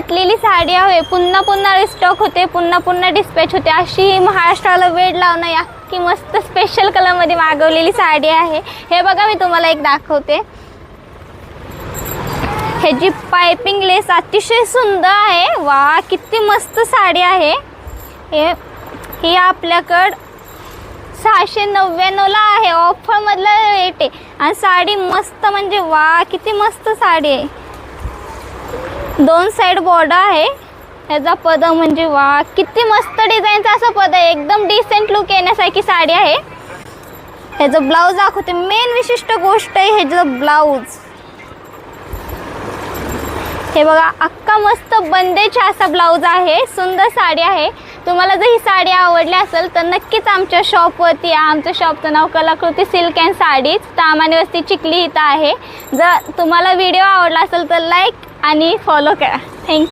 फाटलेली साडी हवे. पुन्हा पुन्हा रिस्टॉक होते पुन्हा पुन्हा डिस्पॅच होते. अशी ही महाराष्ट्राला वेळ लावणं या की मस्त स्पेशल कलरमध्ये मागवलेली साडी आहे. हे बघा मी तुम्हाला एक दाखवते. ह्याची पायपिंग लेस अतिशय सुंदर आहे. वा किती मस्त साडी आहे. हे ही आपल्याकडं सहाशे नव्याण्णवला आहे. ऑफरमधला रेट आहे. आणि साडी मस्त म्हणजे वा किती मस्त साडी आहे. दोन साईड बॉर्डर आहे. ह्याचा पद म्हणजे वा किती मस्त डिझाईनचा असं पद आहे. एकदम डिसेंट लुक येण्यासारखी साडी आहे. ह्याचं ब्लाऊज दाखवते. मेन विशिष्ट गोष्ट आहे ह्याचं ब्लाऊज हे बघा अख्खा मस्त बंदेचा असा ब्लाऊज आहे. सुंदर साडी आहे. तुम्हाला जर ही साडी आवडली असेल तर नक्कीच आमच्या शॉपवरती या आमचं शॉपचं नाव कलाकृती सिल्क अँड साडीज तामाने वस्ती चिखली इथं आहे. जर तुम्हाला व्हिडिओ आवडला असेल तर लाईक आणि फॉलो करा. थँक्यू